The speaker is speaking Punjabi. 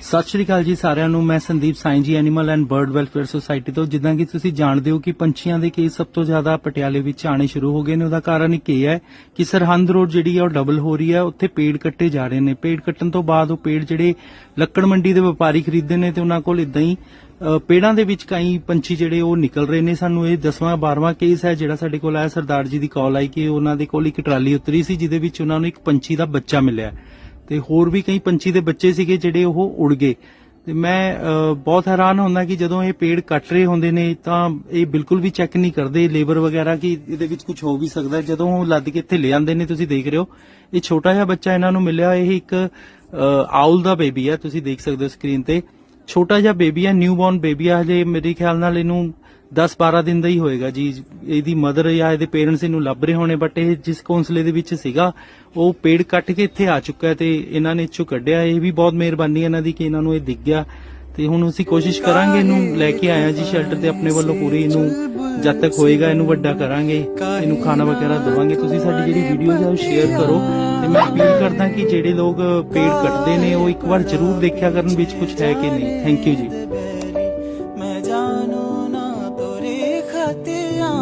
ਸਤਿ ਸ਼੍ਰੀ ਅਕਾਲ ਜੀ ਸਾਰਿਆਂ ਨੂੰ, ਮੈਂ Sandeep Sai ji animal and bird welfare society ਤੋਂ। ਜਿੱਦਾਂ ਕਿ ਤੁਸੀਂ ਜਾਣਦੇ ਹੋ ਕਿ ਪੰਛੀਆਂ ਦੇ ਕੇਸ ਸਭ ਤੋਂ ਜ਼ਿਆਦਾ ਪਟਿਆਲੇ ਵਿੱਚ ਆਣੇ ਸ਼ੁਰੂ ਹੋ ਗਏ ਨੇ। ਉਹਦਾ ਕਾਰਨ ਇੱਕ ਇਹ ਹੈ ਕਿ ਸਰਹੰਦ ਰੋਡ ਜਿਹੜੀ ਹੈ ਉਹ ਡਬਲ ਹੋ ਰਹੀ ਹੈ ਉੱਥੇ ਪੇੜ ਕੱਟੇ ਜਾ ਰਹੇ ਨੇ। ਪੇੜ ਕੱਟਣ ਤੋਂ ਬਾਅਦ ਉਹ ਪੇੜ ਜਿਹੜੇ ਲੱਕੜ ਮੰਡੀ ਦੇ ਵਪਾਰੀ ਖਰੀਦਦੇ ਨੇ ਤੇ ਉਹਨਾਂ ਕੋਲ ਇਦਾਂ ਹੀ ਪੇੜਾਂ ਦੇ ਵਿੱਚ ਕਈ ਪੰਛੀ ਜਿਹੜੇ ਉਹ ਨਿਕਲ ਰਹੇ ਨੇ। ਸਾਨੂੰ ਇਹ 10ਵਾਂ 12ਵਾਂ ਕੇਸ ਹੈ ਜਿਹੜਾ ਸਾਡੇ ਕੋਲ ਆਇਆ। ਸਰਦਾਰ ਜੀ ਦੀ ਕਾਲ ਆਈ ਕਿ ਉਹਨਾਂ ਦੇ ਕੋਲ ਇੱਕ ਟਰਾਲੀ ਉਤਰੀ ਸੀ, ਜਿਹਦੇ ਵਿੱਚ ਉਹਨਾਂ ਨੂੰ ਇੱਕ ਪੰਛੀ ਦਾ ਬੱਚਾ ਮਿਲਿਆ। ਤੇ ਹੋਰ ਵੀ ਕਈ ਪੰਛੀ ਦੇ ਬੱਚੇ ਸੀਗੇ ਜਿਹੜੇ ਉਹ ਉੜ ਗਏ। ਤੇ ਮੈਂ ਬਹੁਤ ਹੈਰਾਨ ਹੁੰਦਾ ਕਿ ਜਦੋਂ ਇਹ ਪੇੜ ਕੱਟ ਰਹੇ ਹੁੰਦੇ ਨੇ ਤਾਂ ਇਹ ਬਿਲਕੁਲ ਵੀ ਚੈੱਕ ਨਹੀਂ ਕਰਦੇ, ਲੇਬਰ ਵਗੈਰਾ ਕਿ ਇਹਦੇ ਵਿੱਚ ਕੁਝ ਹੋ ਵੀ ਸਕਦਾ, ਜਦੋਂ ਉਹ ਲੱਦ ਕੇ ਇੱਥੇ ਲੈ ਆਉਂਦੇ ਨੇ, ਤੁਸੀਂ ਦੇਖ ਰਹੇ ਹੋ। ਇਹ ਛੋਟਾ ਜਿਹਾ ਬੱਚਾ ਇਹਨਾਂ ਨੂੰ ਮਿਲਿਆ, ਇਹ ਇੱਕ ਆਊਲ ਦਾ ਬੇਬੀ ਹੈ, ਤੁਸੀਂ ਦੇਖ ਸਕਦੇ ਹੋ ਸਕਰੀਨ ਤੇ। ਛੋਟਾ ਜਿਹਾ ਬੇਬੀ ਹੈ ਨਿਊਬੋਰਨ ਬੇਬੀ ਹੈ ਹਜੇ ਮੇਰੇ ਖਿਆਲ ਨਾਲ ਇਹਨੂੰ 10-12 ਦਿਨ ਦਾ ਹੀ ਹੋਏਗਾ ਜੀ। ਇਹਦੀ ਮਦਰ ਜਾਂ ਇਹਦੇ ਪੇਰੈਂਟਸ ਇਹਨੂੰ ਲੱਭ ਰਹੇ ਹੋਣੇ ਬਟ ਇਹ ਜਿਸ ਕੌਂਸਲੇ ਦੇ ਵਿੱਚ ਸੀਗਾ, ਉਹ ਪੇੜ ਕੱਟ ਕੇ ਇੱਥੇ ਆ ਚੁੱਕਾ ਤੇ ਇਹਨਾਂ ਨੇ ਇੱਥੋਂ ਕੱਢਿਆ। ਇਹ ਵੀ ਬਹੁਤ ਮਿਹਰਬਾਨੀ ਇਹਨਾਂ ਦੀ ਕਿ ਇਹਨਾਂ ਨੂੰ ਇਹ ਦਿਖ ਗਿਆ। ਤੇ ਹੁਣ ਅਸੀਂ ਕੋਸ਼ਿਸ਼ ਕਰਾਂਗੇ ਇਹਨੂੰ ਲੈ ਕੇ ਆਇਆ ਜੀ ਸ਼ੈਲਟਰ ਤੇ ਆਪਣੇ ਵੱਲੋਂ ਪੂਰੀ ਇਹਨੂੰ ਜਦ ਤੱਕ ਹੋਏਗਾ ਇਹਨੂੰ ਵੱਡਾ ਕਰਾਂਗੇ, ਇਹਨੂੰ ਖਾਣਾ ਵਗੈਰਾ ਦਵਾਂਗੇ। ਤੁਸੀਂ ਸਾਡੀ ਜਿਹੜੀ ਵੀਡੀਓਜ਼ ਆ ਸ਼ੇਅਰ ਕਰੋ। ਤੇ ਮੈਂ ਅਪੀਲ ਕਰਦਾ ਕਿ ਜਿਹੜੇ ਲੋਕ ਪੇੜ ਕੱਟਦੇ ਨੇ, ਉਹ ਇੱਕ ਵਾਰ ਜ਼ਰੂਰ ਦੇਖਿਆ ਕਰਨ ਵਿੱਚ ਕੁਝ ਹੈ ਕਿ ਨਹੀਂ। ਥੈਂਕ ਯੂ ਜੀ। ਮੈਂ ਜਾਣੂ ਨਾ ਤੋਰੇ ਖਤਿਆ